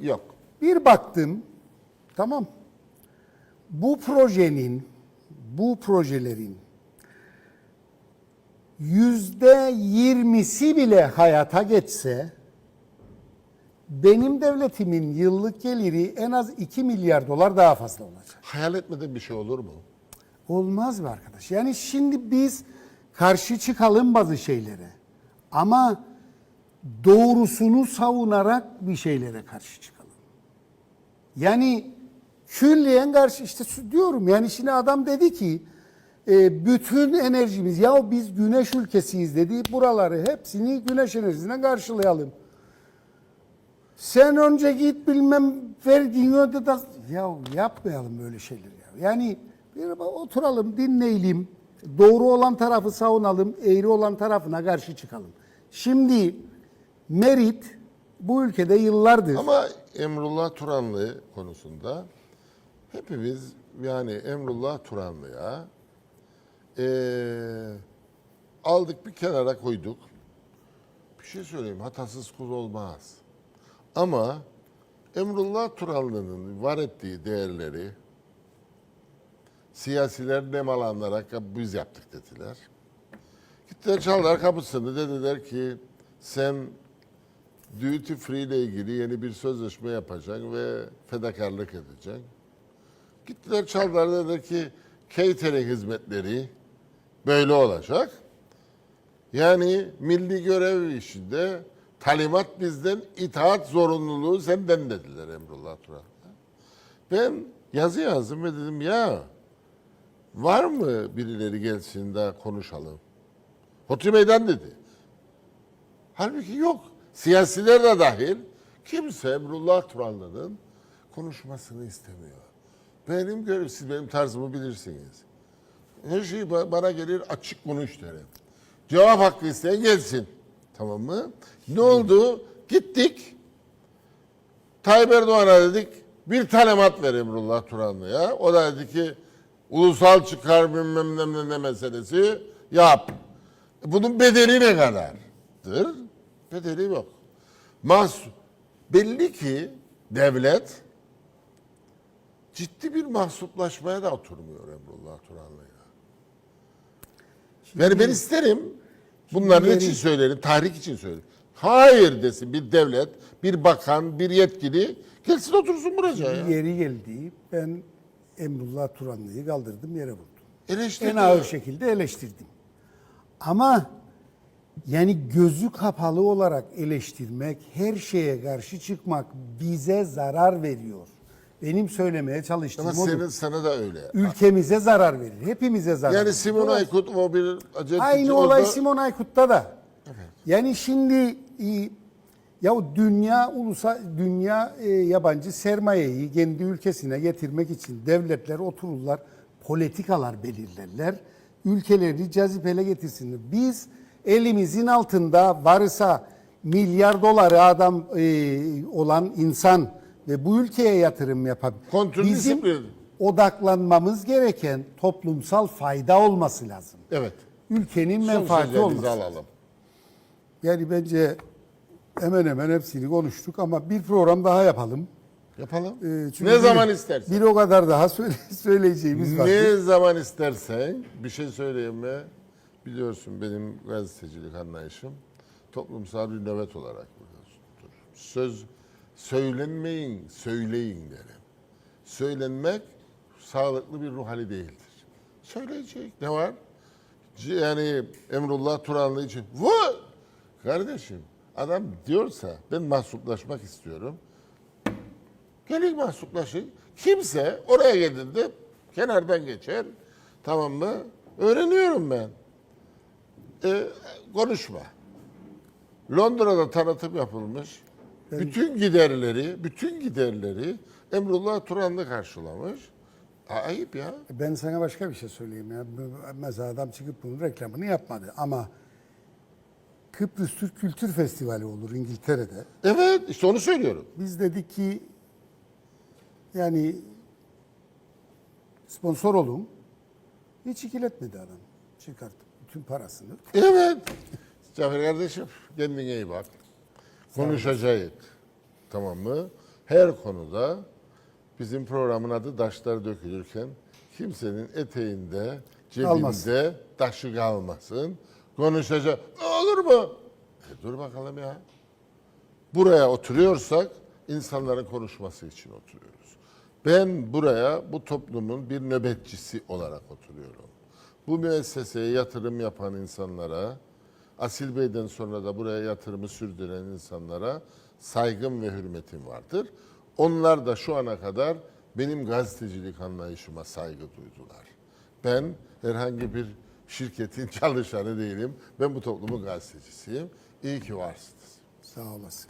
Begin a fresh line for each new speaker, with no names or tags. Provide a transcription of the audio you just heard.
Yok.
Bir baktım, tamam. Bu projenin, bu projelerin yüzde yirmisi bile hayata geçse, benim devletimin yıllık geliri en az 2 milyar dolar daha fazla olacak.
Hayal etmediğin bir şey olur mu?
Olmaz mı arkadaş? Yani şimdi biz karşı çıkalım bazı şeylere. Ama doğrusunu savunarak bir şeylere karşı çıkalım. Yani külliyen karşı işte diyorum yani şimdi adam dedi ki e, bütün enerjimiz ya biz güneş ülkesiyiz dedi buraları hepsini güneş enerjisine karşılayalım. Sen önce git bilmem verdiğin öde de ya yapmayalım böyle şeyler ya. Yani bir oturalım dinleyelim. Doğru olan tarafı savunalım, eğri olan tarafına karşı çıkalım. Şimdi Merit bu ülkede yıllardır
Ama Emrullah Turanlı konusunda hepimiz yani Emrullah Turanlı'ya eee, aldık bir kenara koyduk. Bir şey söyleyeyim hatasız kul olmaz. Ama Emrullah Turanlı'nın var ettiği değerleri siyasiler nemalanlara biz yaptık dediler. Gittiler çaldılar kapısını dediler ki sen duty free ile ilgili yeni bir sözleşme yapacak ve fedakarlık edecek. Gittiler çaldılar dediler ki catering hizmetleri böyle olacak. Yani milli görev işinde talimat bizden, itaat zorunluluğu senden dediler Emrullah Turan. Ben yazı yazdım ve dedim ya var mı birileri gelsin de konuşalım. Hotri Meydan dedi. Halbuki yok. Siyasiler de dahil kimse Emrullah Turanlı'nın konuşmasını istemiyor. Benim görev, siz benim tarzımı bilirsiniz. Her şey ba- bana gelir açık konuş derim. Cevap hakkı isteyen gelsin. Tamam mı? Ne oldu? Gittik. Tayyip Erdoğan'a dedik bir talimat ver Emrullah Turanlı'ya. O da dedi ki ulusal çıkar bilmem ne, ne meselesi yap. Bunun bedeli ne kadardır? Bedeli yok. Mas belli ki devlet ciddi bir mahsuplaşmaya da oturmuyor Emrullah Turanlı'yla. Yani ben isterim bunların için söylerim, tahrik için söylerim. Hayır desin bir devlet, bir bakan, bir yetkili gelsin otursun buraya ya.
yeri geldi. Ben Emrullah Turanlı'yı kaldırdım yere vurdum.
Eleştirdi
en ağır şekilde eleştirdim. Ama yani gözü kapalı olarak eleştirmek, her şeye karşı çıkmak bize zarar veriyor. Benim söylemeye çalıştığım
Ama
odur.
senin sana da öyle.
Ülkemize zarar verir. Hepimize zarar
Yani
verir.
Simon Aykut o bir acayip
Aynı olay Simon Aykut'ta da. Yani şimdi e, ya dünya ulusa dünya e, yabancı sermayeyi kendi ülkesine getirmek için devletler otururlar, politikalar belirlerler. Ülkeleri cazipele getirsinler. Biz elimizin altında varsa milyar doları adam e, olan insan ve bu ülkeye yatırım yapabilir.
Kontrol
Bizim
disiplin.
odaklanmamız gereken toplumsal fayda olması lazım
Evet.
ülkenin
Son
menfaati
sözlerinizi
olması.
alalım.
Yani bence hemen hemen hepsini konuştuk ama bir program daha yapalım.
Yapalım.
Ee, çünkü
ne
bir-
zaman istersen.
Bir o kadar daha söyle, söyleyeceğimiz var.
Ne zaman istersen bir şey söyleyeyim mi? Biliyorsun benim gazetecilik anlayışım toplumsal bir nöbet olarak biliyorsundur. Söz söylenmeyin, söyleyin derim. Söylenmek sağlıklı bir ruh hali değildir. Söyleyecek ne var? Yani Emrullah Turanlı için bu kardeşim adam diyorsa ben mahsuplaşmak istiyorum. Gelin mahsuplaşın. Kimse oraya geldiğinde kenardan geçer. Tamam mı? Öğreniyorum ben. Ee, konuşma. Londra'da tanıtım yapılmış. Bütün giderleri, bütün giderleri Emrullah Turanlı karşılamış. A- Ayıp ya.
Ben sana başka bir şey söyleyeyim ya. Mesela adam çıkıp bunun reklamını yapmadı ama Kıbrıs Türk Kültür Festivali olur İngiltere'de.
Evet, işte onu söylüyorum.
Biz dedik ki yani sponsor olun. Hiç ikiletmedi adam. Çıkarttı bütün parasını.
Evet. Cafer kardeşim kendine iyi bak. Konuşacağız. Tamam mı? her konuda bizim programın adı Daşlar Dökülürken kimsenin eteğinde, cebinde
Kalmasın.
taşı kalmasın. Konuşacak. Olur mu? E dur bakalım ya. Buraya oturuyorsak insanların konuşması için oturuyoruz. Ben buraya bu toplumun bir nöbetçisi olarak oturuyorum. Bu müesseseye yatırım yapan insanlara, Asil Bey'den sonra da buraya yatırımı sürdüren insanlara saygım ve hürmetim vardır. Onlar da şu ana kadar benim gazetecilik anlayışıma saygı duydular. Ben herhangi bir şirketin çalışanı değilim. Ben bu toplumun gazetecisiyim. İyi ki varsınız.
Sağ olasın.